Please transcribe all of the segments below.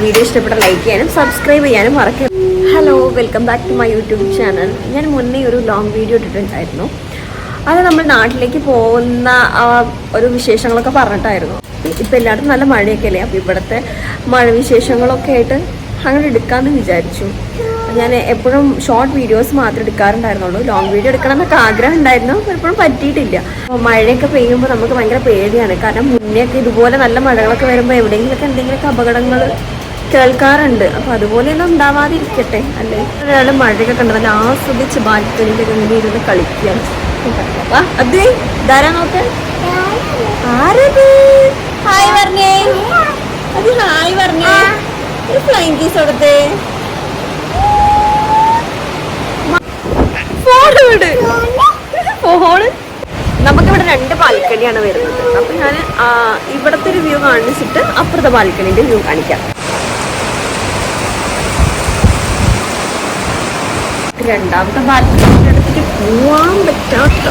Video ഇഷ്ടപ്പെട്ട like ചെയ്യാനും subscribe ചെയ്യാനും മറക്കരുത്. Hello welcome back to my YouTube channel ഞാൻ മുന്നേ ഒരു ലോങ് വീഡിയോ ഇട്ടിട്ടുണ്ടായിരുന്നു. അത് നമ്മൾ നാട്ടിലേക്ക് പോകുന്ന ഒരു വിശേഷങ്ങളൊക്കെ പറഞ്ഞിട്ടായിരുന്നു. ഇപ്പം എല്ലായിടത്തും നല്ല മഴയൊക്കെ അല്ലേ അപ്പോൾ ഇവിടുത്തെ മഴ വിശേഷങ്ങളൊക്കെ ആയിട്ട് അങ്ങനെ എടുക്കാമെന്ന് വിചാരിച്ചു. ഞാൻ എപ്പോഴും ഷോർട്ട് വീഡിയോസ് മാത്രമേ എടുക്കാറുണ്ടായിരുന്നുള്ളൂ. ലോങ് വീഡിയോ എടുക്കണം എന്നൊക്കെ ആഗ്രഹം ഉണ്ടായിരുന്നു. എപ്പോഴും പറ്റിയിട്ടില്ല. മഴയൊക്കെ പെയ്യുമ്പോൾ നമുക്ക് ഭയങ്കര പേടിയാണ്. കാരണം മുന്നേ ഒക്കെ ഇതുപോലെ നല്ല മഴകളൊക്കെ വരുമ്പോൾ എവിടെയെങ്കിലുമൊക്കെ എന്തെങ്കിലുമൊക്കെ അപകടങ്ങൾ കേൾക്കാറുണ്ട്. അപ്പോൾ അതുപോലെയൊന്നും ഉണ്ടാവാതിരിക്കട്ടെ. അല്ലേ? ഒരാൾ മഴയൊക്കെ കണ്ട് നല്ല ആസ്വദിച്ച് ബാൽക്കണിയിലൊക്കെ ഇങ്ങനെ ഇരുന്ന് കളിക്കുകയാണ് അത് ധാരാ നോക്ക്? ആരത്? ഹായ് പറഞ്ഞേ അത് ഹായ് പറഞ്ഞേ ഒരു ഫ്ലൈങ് കീസ് കൊടുത്തേ. ഫോണ് നമുക്കിവിടെ രണ്ട് ബാൽക്കണിയാണ് വരുന്നത്. അപ്പൊ ഞാൻ ഇവിടത്തെ ഒരു വ്യൂ കാണിച്ചിട്ട് അപ്പുറത്തെ ബാൽക്കണിന്റെ വ്യൂ കാണിക്കാം. രണ്ടാമത്തെ ബാൽക്കണിന്റെ അടുത്തേക്ക് പോവാൻ പറ്റാത്ത.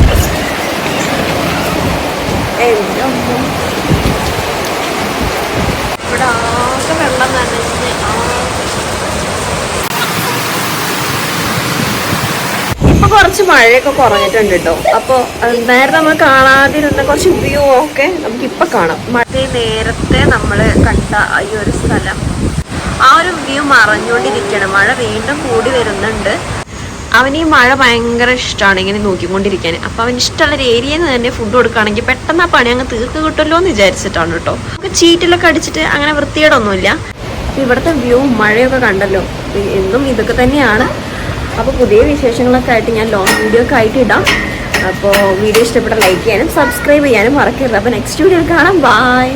ഇവിടെ ആകെ വെള്ളം നനഞ്ഞ് ഇപ്പൊ കുറച്ച് മഴയൊക്കെ കുറഞ്ഞിട്ടുണ്ട് കേട്ടോ. അപ്പൊ അഹ് നേരത്തെ നമ്മൾ കാണാതിരുന്ന കുറച്ച് വ്യൂ ഒക്കെ ഇപ്പൊ കാണാം. മഴ നേരത്തെ നമ്മൾ കണ്ട ഈ ഒരു സ്ഥലം. ആ ഒരു വ്യൂ മറഞ്ഞുകൊണ്ടിരിക്കണം മഴ വീണ്ടും കൂടി വരുന്നുണ്ട്. അവന് ഈ മഴ ഭയങ്കര ഇഷ്ടമാണ് ഇങ്ങനെ നോക്കിക്കൊണ്ടിരിക്കാൻ. അപ്പൊ അവന് ഇഷ്ടമുള്ള ഒരു ഏരിയയിൽ നിന്ന് തന്നെ ഫുഡ് കൊടുക്കുകയാണെങ്കിൽ പെട്ടെന്ന് ആ പണി അങ്ങ് തീർക്ക് കിട്ടുമല്ലോ എന്ന് വിചാരിച്ചിട്ടാണ് കേട്ടോ. നമുക്ക് ചീറ്റിലൊക്കെ അടിച്ചിട്ട് അങ്ങനെ വൃത്തികേടൊന്നുമില്ല. അപ്പൊ ഇവിടുത്തെ വ്യൂ മഴയൊക്കെ കണ്ടല്ലോ. എന്നും ഇതൊക്കെ തന്നെയാണ്. അപ്പോൾ പുതിയ വിശേഷങ്ങളൊക്കെ ആയിട്ട് ഞാൻ ലോങ് വീഡിയോ ഒക്കെ ആയിട്ട് ഇടാം. അപ്പോൾ വീഡിയോ ഇഷ്ടപ്പെട്ട ലൈക്ക് ചെയ്യാനും സബ്സ്ക്രൈബ് ചെയ്യാനും മറക്കരുത്. അപ്പോൾ നെക്സ്റ്റ് വീഡിയോയിൽ കാണാം. ബൈ